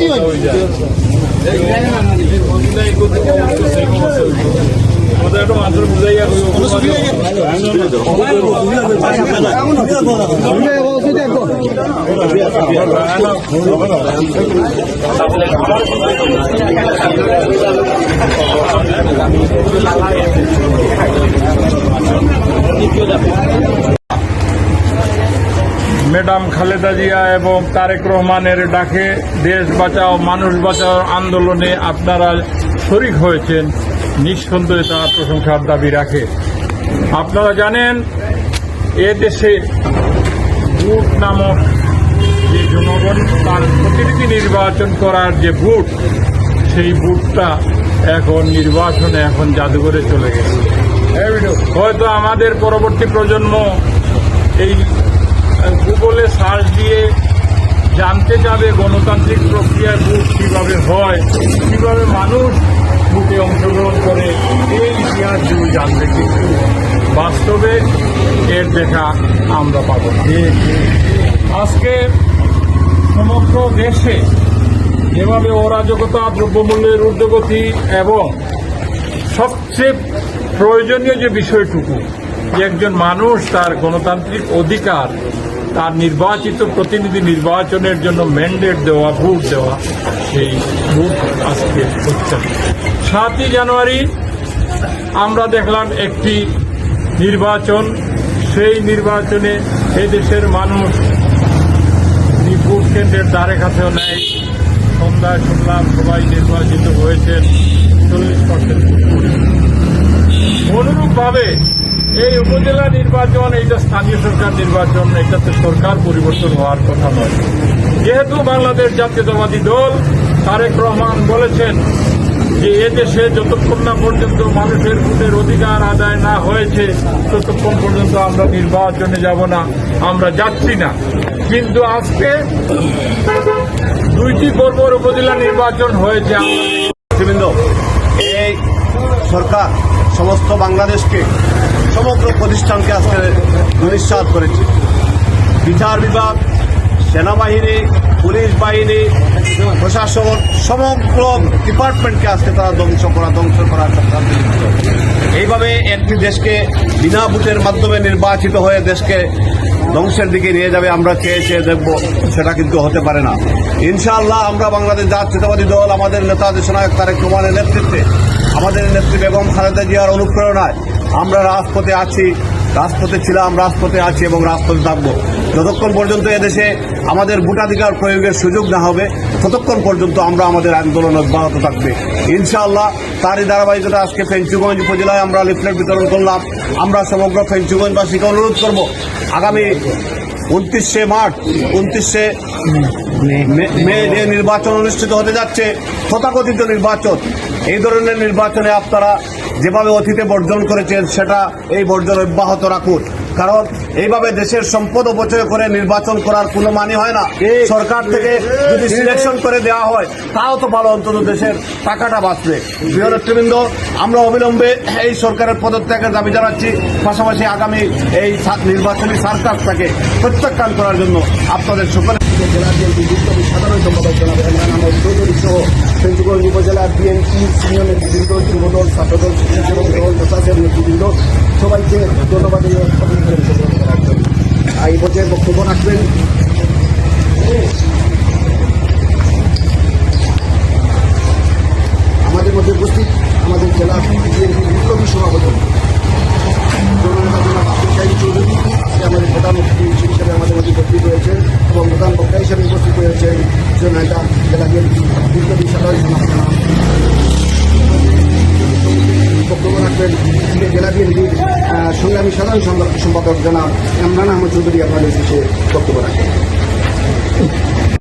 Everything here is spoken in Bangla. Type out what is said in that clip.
হয়ে হইতো। আমাদের একটা মানুষের বুঝাইয়া ম্যাডাম খালেদা জিয়া এবং তারেক রহমানের ডাকে দেশ বাঁচাও, মানুষ বাঁচাও আন্দোলনে আপনারা শরিক হয়েছেন। নিঃসন্দেহে তারা প্রশংসার দাবি রাখে। আপনারা জানেন, এ দেশে বুট নামক যে জনগণ, তার প্রতিনিধি নির্বাচন করার যে বুট সেই বুটটা এখন নির্বাচনে এখন জাদুঘরে চলে গেছে। হয়তো আমাদের পরবর্তী প্রজন্ম এই জানতে যাবে গণতান্ত্রিক প্রক্রিয়ায় ভোট কীভাবে হয়, কীভাবে মানুষ ভোটে অংশগ্রহণ করে এই ইতিহাস যদি জানবে কিন্তু বাস্তবে এর দেখা আমরা পাব আজকে সমগ্র দেশে যেভাবে অরাজকতা, দ্রব্যমূল্যের ঊর্ধ্বগতি এবং সবচেয়ে প্রয়োজনীয় যে বিষয়টুকু, যে একজন মানুষ তার গণতান্ত্রিক অধিকার তার নির্বাচিত প্রতিনিধি নির্বাচনের জন্য ম্যান্ডেট দেওয়া ভোট দেওয়া, সেই ভোট আজকে হচ্ছে। সাতই জানুয়ারি আমরা দেখলাম একটি নির্বাচন। সেই নির্বাচনে দেশের মানুষ ভোট কেন্দ্রের দ্বারে কাছেও নেয়। সন্ধ্যায় শুনলাম সবাই নির্বাচিত হয়েছেন, চল্লিশ পার্সেন্ট অনুরূপভাবে নির্বাচন, এইটা স্থানীয় সরকার নির্বাচন এটাতে সরকার পরিবর্তন হওয়ার কথা নয়। যেহেতু বাংলাদেশ জাতীয়তাবাদী দল, তারেক রহমান বলেছেন যে এদেশে যতক্ষণ না পর্যন্ত মানুষের ভোটের অধিকার আদায় না হয়েছে, ততক্ষণ পর্যন্ত আমরা নির্বাচনে যাব না, আমরা যাচ্ছি না। কিন্তু আজকে দুইটি পর্বর উপজেলা নির্বাচন হয়েছে। আমরা সরকার সমস্ত বাংলাদেশকে, সমগ্র প্রতিষ্ঠানকে আজকে দুনিশ্বাস করেছে। বিচার বিভাগ, সেনাবাহিনী, পুলিশ বাহিনী, প্রশাসন, সমগ্র ডিপার্টমেন্টকে আজকে তারা ধ্বংস করা, ধ্বংস করার চক্রান্ত এইভাবে একটি দেশকে বিনা ভোটের মাধ্যমে নির্বাচিত হয়ে দেশকে ধ্বংসের দিকে নিয়ে যাবে, আমরা চেয়ে চেয়ে দেখব, সেটা কিন্তু হতে পারে না। ইনশাআল্লাহ, আমরা বাংলাদেশ জাতীয়তাবাদী দল, আমাদের নেতা দেশনায়ক তারেক রহমানের নেতৃত্বে, আমাদের নেত্রী বেগম খালেদা জিয়ার অনুপ্রেরণায় আমরা রাজপথে আছি, রাজপথে ছিলাম, রাজপথে আছি এবং রাজপথে থাকব। যতক্ষণ পর্যন্ত এদেশে আমাদের ভোটাধিকার প্রয়োগের সুযোগ না হবে, ততক্ষণ পর্যন্ত আমরা আমাদের আন্দোলন অব্যাহত থাকবে। ইনশাআল্লাহ, তারই ধারাবাহিকতা আজকে ফেঞ্চুগঞ্জ উপজেলায় আমরা লিফলেট বিতরণ করলাম। আমরা সমগ্র ফেঞ্চুগঞ্জবাসীকে অনুরোধ করব, আগামী উনত্রিশে মার্চ, উনত্রিশে মে- যে নির্বাচন অনুষ্ঠিত হতে যাচ্ছে, তথাকথিত নির্বাচন, এই ধরনের নির্বাচনে আপনারা যেভাবে অতীতে বর্জন করেছেন, সেটা এই বর্জন অব্যাহত রাখুন। কারণ এইভাবে দেশের সম্পদ অপচয় করে নির্বাচন করার কোনো মানে হয় না। সরকার থেকে যদি সিলেকশন করে দেওয়া হয়, তাও তো ভালো, অন্তত দেশের টাকাটা বাঁচবে। প্রিয় আমরা অবিলম্বে এই সরকারের পদত্যাগের দাবি জানাচ্ছি। পাশাপাশি আগামী এই নির্বাচনী সার্কাসটাকে প্রত্যাখ্যান করার জন্য আপনাদের সকলে সাধারণ সম্পাদক সহ উপজেলা বিএনপি সিনিয়র নেতৃবৃন্দ, যুবদল, ছাত্রদল স্বেচ্ছাসেবক দল প্রশাসের নেতৃবৃন্দ, সবাইকে ধন্যবাদ এই পর্যায়ে বক্তব্য রাখবেন আমাদের মধ্যে উপস্থিত আমাদের জেলা বিএনপি বিপ্লবী সভাপতি আমাদের প্রধান হিসেবে আমাদের মধ্যে উপস্থিত হয়েছেন এবং প্রধান বক্তা হিসেবে উপস্থিত হয়েছেন জেলা বিএনপি বিপ্লবী সাধারণ রাখবেন জেলা বিএনপির সংগ্রামী সাধারণ সম্পাদক- জনাব ইমরান আহমদ চৌধুরী আপনাদের শেষে বক্তব্য রাখবেন